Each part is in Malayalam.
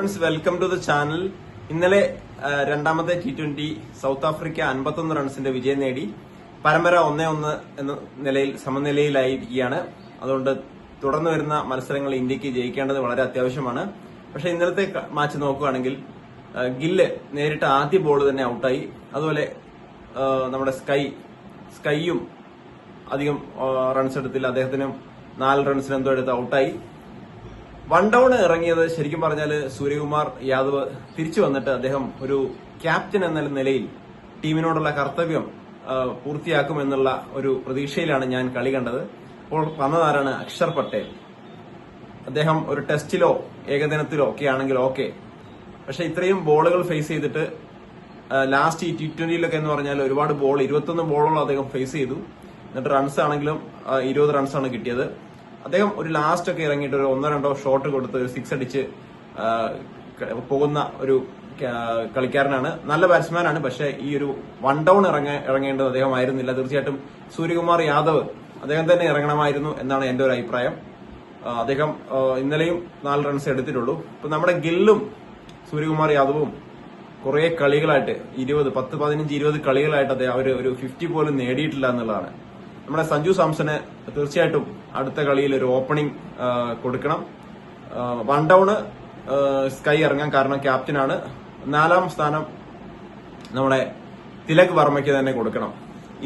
Friends welcome to the channel ഇന്നലെ രണ്ടാമത്തെ ടി ട്വന്റി സൗത്ത് ആഫ്രിക്ക അൻപത്തൊന്ന് റൺസിന്റെ വിജയം നേടി. പരമ്പര ഒന്നേ ഒന്ന് എന്ന നിലയിൽ സമനിലയിലായിരിക്കുകയാണ്. അതുകൊണ്ട് തുടർന്നു വരുന്ന മത്സരങ്ങൾ ഇന്ത്യയ്ക്ക് ജയിക്കേണ്ടത് വളരെ അത്യാവശ്യമാണ്. പക്ഷെ ഇന്നലത്തെ മാച്ച് നോക്കുകയാണെങ്കിൽ ഗില്ല് നേരിട്ട് ആദ്യ ബോൾ തന്നെ ഔട്ടായി അതുപോലെ നമ്മുടെ സ്കൈ സ്കൈയും അധികം റൺസ് എടുത്തില്ല. അദ്ദേഹത്തിനും നാല് റൺസിന് എന്തോ എടുത്ത് ഔട്ടായി വൺ ഡൗൺ ഇറങ്ങിയത് ശരിക്കും പറഞ്ഞാൽ സൂര്യകുമാർ യാദവ് തിരിച്ചു വന്നിട്ട് അദ്ദേഹം ഒരു ക്യാപ്റ്റൻ എന്ന നിലയിൽ ടീമിനോടുള്ള കർത്തവ്യം പൂർത്തിയാക്കും പൂർത്തിയാക്കുമെന്നുള്ള ഒരു പ്രതീക്ഷയിലാണ് ഞാൻ കളി കണ്ടത്. അപ്പോൾ വന്നതാരാണ്? അക്ഷർ പട്ടേൽ. അദ്ദേഹം ഒരു ടെസ്റ്റിലോ ഏകദിനത്തിലോ ഒക്കെ ആണെങ്കിൽ ഓക്കെ. പക്ഷെ ഇത്രയും ബോളുകൾ ഫേസ് ചെയ്തിട്ട് ലാസ്റ്റ് ഈ ടി ട്വന്റിയിലൊക്കെ എന്ന് പറഞ്ഞാൽ ഒരുപാട് ബോൾ ഇരുപത്തൊന്ന് ബോളുകൾ അദ്ദേഹം ഫേസ് ചെയ്തു. എന്നിട്ട് റൺസ് ആണെങ്കിലും ഇരുപത് റൺസാണ് കിട്ടിയത്. അദ്ദേഹം ഒരു ലാസ്റ്റ് ഒക്കെ ഇറങ്ങിയിട്ട് ഒരു ഒന്നോ രണ്ടോ ഷോട്ട് കൊടുത്ത് ഒരു സിക്സ് അടിച്ച് പോകുന്ന ഒരു കളിക്കാരനാണ്. നല്ല ബാറ്റ്സ്മാനാണ് പക്ഷെ ഈ ഒരു വൺ ഡൗൺ ഇറങ്ങ ഇറങ്ങേണ്ടത് അദ്ദേഹം ആയിരുന്നില്ല തീർച്ചയായിട്ടും സൂര്യകുമാർ യാദവ് അദ്ദേഹം തന്നെ ഇറങ്ങണമായിരുന്നു എന്നാണ് എന്റെ ഒരു അഭിപ്രായം. അദ്ദേഹം ഇന്നലെയും നാല് റൺസ് എടുത്തിട്ടുള്ളൂ. ഇപ്പൊ നമ്മുടെ ഗില്ലും സൂര്യകുമാർ യാദവും കുറെ കളികളായിട്ട് ഇരുപത് പത്ത് പതിനഞ്ച് ഇരുപത് കളികളായിട്ട് അദ്ദേഹം അവർ ഒരു ഫിഫ്റ്റി പോലും നേടിയിട്ടില്ല എന്നുള്ളതാണ്. നമ്മുടെ സഞ്ജു സാംസന് തീർച്ചയായിട്ടും അടുത്ത കളിയിൽ ഒരു ഓപ്പണിംഗ് കൊടുക്കണം. വൺ ഡൗണ് സ്കൈ ഇറങ്ങാൻ കാരണം ക്യാപ്റ്റനാണ് നാലാം സ്ഥാനം നമ്മുടെ തിലക് വർമ്മയ്ക്ക് തന്നെ കൊടുക്കണം.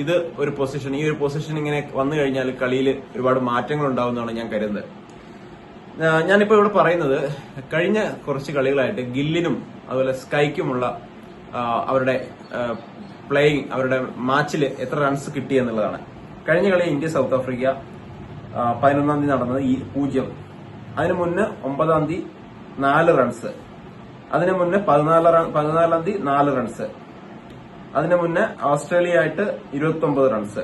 ഇത് ഒരു പൊസിഷൻ ഈ ഒരു പൊസിഷൻ ഇങ്ങനെ വന്നു കഴിഞ്ഞാൽ കളിയിൽ ഒരുപാട് മാറ്റങ്ങൾ ഉണ്ടാവുമെന്നാണ് ഞാൻ കരുതുന്നത്. ഞാനിപ്പോൾ ഞാനിപ്പോ ഇവിടെ പറയുന്നത് കഴിഞ്ഞ കുറച്ച് കളികളായിട്ട് ഗില്ലിനും അതുപോലെ സ്കൈക്കുമുള്ള അവരുടെ പ്ലേയിങ് അവരുടെ മാച്ചിൽ എത്ര റൺസ് കിട്ടി എന്നുള്ളതാണ്. കഴിഞ്ഞ കളി ഇന്ത്യ സൗത്ത് ആഫ്രിക്ക പതിനൊന്നാം തീയതി നടന്നത് ഈ പൂജ്യം. അതിനു മുന്നേ ഒമ്പതാം തീയതി നാല് റൺസ് അതിനു മുന്നേ പതിനാല് പതിനാലാം തീയതി നാല് റൺസ് അതിനു മുന്നേ ഓസ്ട്രേലിയ ആയിട്ട് ഇരുപത്തി ഒമ്പത് റൺസ്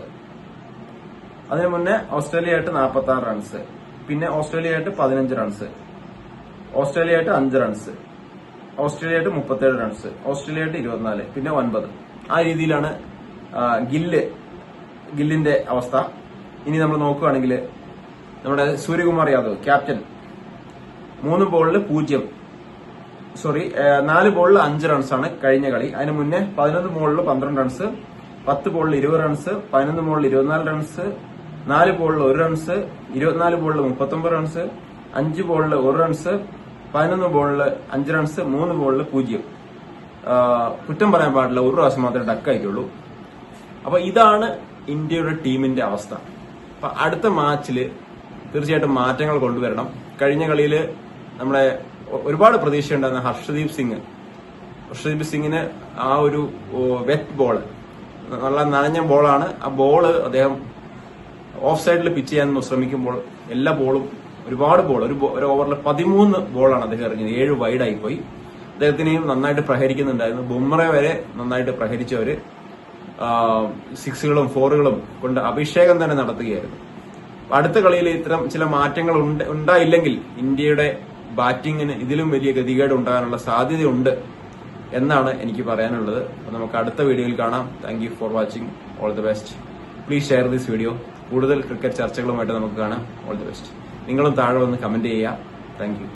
അതിനു മുന്നേ ഓസ്ട്രേലിയ ആയിട്ട് നാൽപ്പത്തി ആറ് റൺസ് പിന്നെ ഓസ്ട്രേലിയ ആയിട്ട് പതിനഞ്ച് റൺസ് ഓസ്ട്രേലിയ ആയിട്ട് അഞ്ച് റൺസ് ഓസ്ട്രേലിയ ആയിട്ട് മുപ്പത്തേഴ് റൺസ് ഓസ്ട്രേലിയ ആയിട്ട് ഇരുപത്തിനാല് പിന്നെ ഒൻപത്. ആ രീതിയിലാണ് ഗില്ല് ഗില്ലിന്റെ അവസ്ഥ. ഇനി നമ്മൾ നോക്കുകയാണെങ്കിൽ നമ്മുടെ സൂര്യകുമാർ യാദവ് ക്യാപ്റ്റൻ. മൂന്ന് ബോളിൽ പൂജ്യം. സോറി നാല് ബോളിൽ അഞ്ച് റൺസാണ് കഴിഞ്ഞ കളി. അതിന് മുന്നേ പതിനൊന്ന് ബോളിൽ പന്ത്രണ്ട് റൺസ് പത്ത് ബോളിൽ ഇരുപത് റൺസ് പതിനൊന്ന് ബോളിൽ ഇരുപത്തിനാല് റൺസ് നാല് ബോളിൽ ഒരു റൺസ് ഇരുപത്തിനാല് ബോളിൽ മുപ്പത്തൊമ്പത് റൺസ് അഞ്ച് ബോളിൽ ഒരു റൺസ് പതിനൊന്ന് ബോളിൽ അഞ്ച് റൺസ് മൂന്ന് ബോളിൽ പൂജ്യം. കുറ്റം പറയാൻ പാടില്ല. ഒരു പ്രാവശ്യം മാത്രമേ ഡക്കായിട്ടുള്ളൂ അപ്പൊ ഇതാണ് ഇന്ത്യയുടെ ടീമിന്റെ അവസ്ഥ. അപ്പൊ അടുത്ത മാച്ചിൽ തീർച്ചയായിട്ടും മാറ്റങ്ങൾ കൊണ്ടുവരണം. കഴിഞ്ഞ കളിയിൽ നമ്മുടെ ഒരുപാട് പ്രതീക്ഷ ഉണ്ടായിരുന്ന ഹർഷദീപ് സിംഗ്. ഹർഷദീപ് സിംഗിന് ആ ഒരു വെറ്റ് ബോൾ നല്ല നനഞ്ഞ ബോളാണ് ആ ബോൾ അദ്ദേഹം ഓഫ് സൈഡിൽ പിച്ച് ചെയ്യാൻ ശ്രമിക്കുമ്പോൾ എല്ലാ ബോളും ഒരുപാട് ബോൾ ഒരു ഒരു ഓവറിൽ പതിമൂന്ന് ബോളാണ് അദ്ദേഹം എറിഞ്ഞത് ഏഴ് വൈഡായി പോയി. അദ്ദേഹത്തിനെയും നന്നായിട്ട് പ്രഹരിക്കുന്നുണ്ടായിരുന്നു. ബുംറ വരെ നന്നായിട്ട് പ്രഹരിച്ചവര്. സിക്സുകളും ഫോറുകളും കൊണ്ട് അഭിഷേകം തന്നെ നടത്തുകയായിരുന്നു. അടുത്ത കളിയിൽ ഇത്തരം ചില മാറ്റങ്ങൾ ഉണ്ട്- ഉണ്ടായില്ലെങ്കിൽ ഇന്ത്യയുടെ ബാറ്റിങ്ങിന് ഇതിലും വലിയ ഗതികേട് ഉണ്ടാകാനുള്ള സാധ്യതയുണ്ട് എന്നാണ് എനിക്ക് പറയാനുള്ളത്. നമുക്ക് അടുത്ത വീഡിയോയിൽ കാണാം. Thank you for watching all the best please share this video കൂടുതൽ ക്രിക്കറ്റ് ചർച്ചകളുമായിട്ട് നമുക്ക് കാണാം. ഓൾ ദി ബെസ്റ്റ് നിങ്ങളും താഴെ വന്ന് കമന്റ് ചെയ്യുക. താങ്ക്